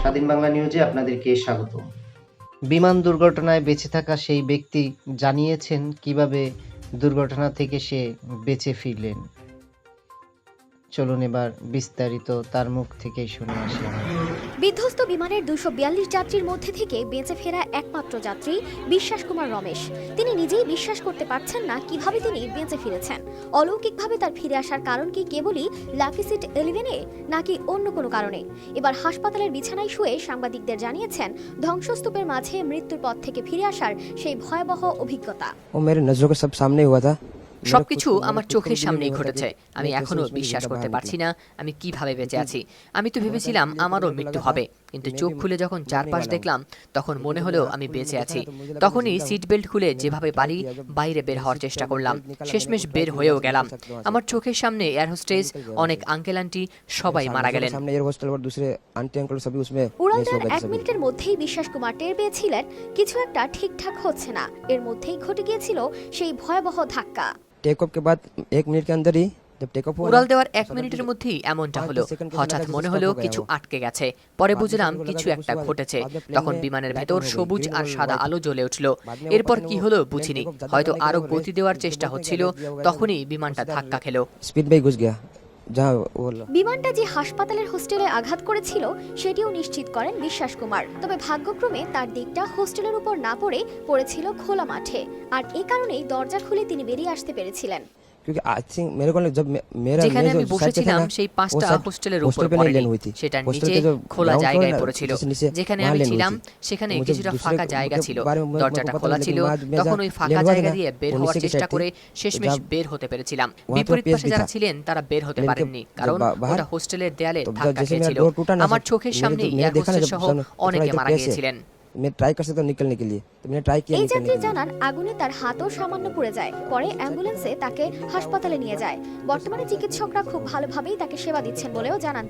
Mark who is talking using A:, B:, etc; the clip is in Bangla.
A: স্বাধীন বাংলা নিউজে আপনাদেরকে স্বাগত।
B: বিমান দুর্ঘটনায় বেঁচে থাকা সেই ব্যক্তি জানিয়েছেন কীভাবে দুর্ঘটনা থেকে সে বেঁচে ফিরলেন। চলুন এবার বিস্তারিত তার মুখ থেকেই শুনে আসি।
C: বিধ্বস্ত বিমানের দুশো যাত্রীর মধ্যে থেকে বেঁচে ফেরা একমাত্র যাত্রী বিশ্বাস কুমার রমেশ। তিনি নিজেই বিশ্বাস করতে পারছেন না কীভাবে তিনি বেঁচে ফিরেছেন। অলৌকিকভাবে তার ফিরে আসার কারণ কি কেবলই লাকি সিট ইলেভেনে নাকি অন্য কোনো কারণে? এবার হাসপাতালের বিছানায় শুয়ে সাংবাদিকদের জানিয়েছেন, ধ্বংসস্তূপের মাঝে মৃত্যুর পথ থেকে ফিরে আসার সেই ভয়াবহ অভিজ্ঞতা।
D: ও মেরে নজরোঁ সব সামনে হুয়া থা।
E: সবকিছু আমার চোখের সামনেই ঘটেছে। আমি এখনও বিশ্বাস করতে পারছি না আমি কীভাবে বেঁচে আছি। আমি তো ভেবেছিলাম আমারও মৃত্যু হবে। কিন্তু চোখ খুলে যখন চারপাশ দেখলাম তখন মনে হলো আমি বেঁচে আছি। তখনই সিট বেল্ট খুলে যেভাবে পারি বাইরে বের হওয়ার চেষ্টা করলাম শেষমেশ বের হয়েও গেলাম। আমার চোখের সামনে এয়ার হোস্টেজ অনেক আঙ্কেল আন্টি সবাই মারা গেলেন।
D: সামনে
C: এক মিনিটের মধ্যেই বিশ্বাস কুমার টের পেয়েছিলেন কিছু একটা ঠিকঠাক হচ্ছে না। এর মধ্যেই ঘটে গিয়েছিল সেই ভয়াবহ ধাক্কা।
D: টেক অফ কে বাদ এক মিনিট কে অন্দরই
E: উড়াল দেওয়ার এক মিনিটের মধ্যেই এমনটা হলো। হঠাৎ মনে হলো কিছু আটকে গেছে। পরে বুঝলাম কিছু একটা ঘটেছে। তখন বিমানের ভেতর সবুজ আর সাদা আলো জ্বলে উঠল। এরপর কি হলো বুঝিনি। হয়তো আরও গতি দেওয়ার চেষ্টা হচ্ছিল তখনই বিমানটা ধাক্কা খেলো।
C: বিমানটা যে হাসপাতালের হোস্টেলে আঘাত করেছিল সেটিও নিশ্চিত করেন বিশ্বাস কুমার। তবে ভাগ্যক্রমে তার দিকটা হোস্টেলের উপর না পড়ে পড়েছিল খোলা মাঠে। আর এ কারণেই দরজা খুলে তিনি বেরিয়ে আসতে পেরেছিলেন।
D: क्योंकि आई थिंक मेरे को लगा जब मे- मेरा
E: যেখানে
D: मैं
E: আমি
D: जो साइड पे था
E: বসেছিলাম
D: ना,
E: সেই
D: वो
E: পাঁচটা
D: शायद
E: হোস্টেলের উপর
D: hostel पे नहीं
E: পড়েনি
D: लैंड हुई थी
E: সেটার
D: Hostel
E: নিচে
D: के जो
E: খোলা
D: ground floor
E: জায়গায়
D: है ना,
E: পড়েছিল
D: जैसे नीचे,
E: যেখানে
D: वहाँ
E: আমি
D: land हुई
E: ছিলাম
D: थी।
E: সেখানে
D: मुझे
E: কিছুটা
D: दूसरे
E: ফাঁকা
D: के-
E: জায়গা
D: के
E: ছিল
D: बारे में मेरे को
E: দরজাটা
D: पता
E: খোলা
D: नहीं,
E: ছিল
D: लेकिन वहाँ- मैं
E: তখন
D: जहाँ
E: ওই ফাঁকা
D: land हुआ था
E: জায়গা
D: ना,
E: দিয়ে বের
D: वो
E: হওয়ার
D: नीचे की
E: চেষ্টা
D: side
E: করে
D: थी,
E: শেষমেশ
D: जहाँ-
E: বের হতে পেরেছিলাম
D: वहाँ थोड़ा
E: বিপরীত
D: पेस
E: পাশে
D: भी
E: যারা
D: था।
E: ছিলেন তারা বের হতে
D: लेकिन जब-
E: পারেননি
D: जब
E: কারণ
D: बा- बाहर-
E: ওটা হোস্টেলের দেয়ালে
D: तो जब
E: ধাক্কা
D: जैसे मेरा
E: খেয়েছিল
D: door टूटा ना,
E: আমার
D: जब
E: চোখের
D: मेरे
E: সামনে
D: जो- मैंने
E: এয়ার
D: देखा ना
E: হোস্টেস
D: जब
E: সহ
D: सामने, थोड़ा
E: অনেকে
D: इधर
E: মারা
D: पेस है।
E: গিয়েছিলেন
D: मैं ट्राई कर सकता हूँ निकलने के लिए तो मैंने ट्राई किया
C: এই
D: निकलने
C: যাত্রী
D: के लिए
C: জানান আগুনে তার হাতও সামান্য পুড়ে যায় পরে অ্যাম্বুলেন্সে তাকে হাসপাতালে নিয়ে যায় বর্তমানে চিকিৎসকরা খুব ভালোভাবেই তাকে সেবা দিচ্ছেন বলেও জানান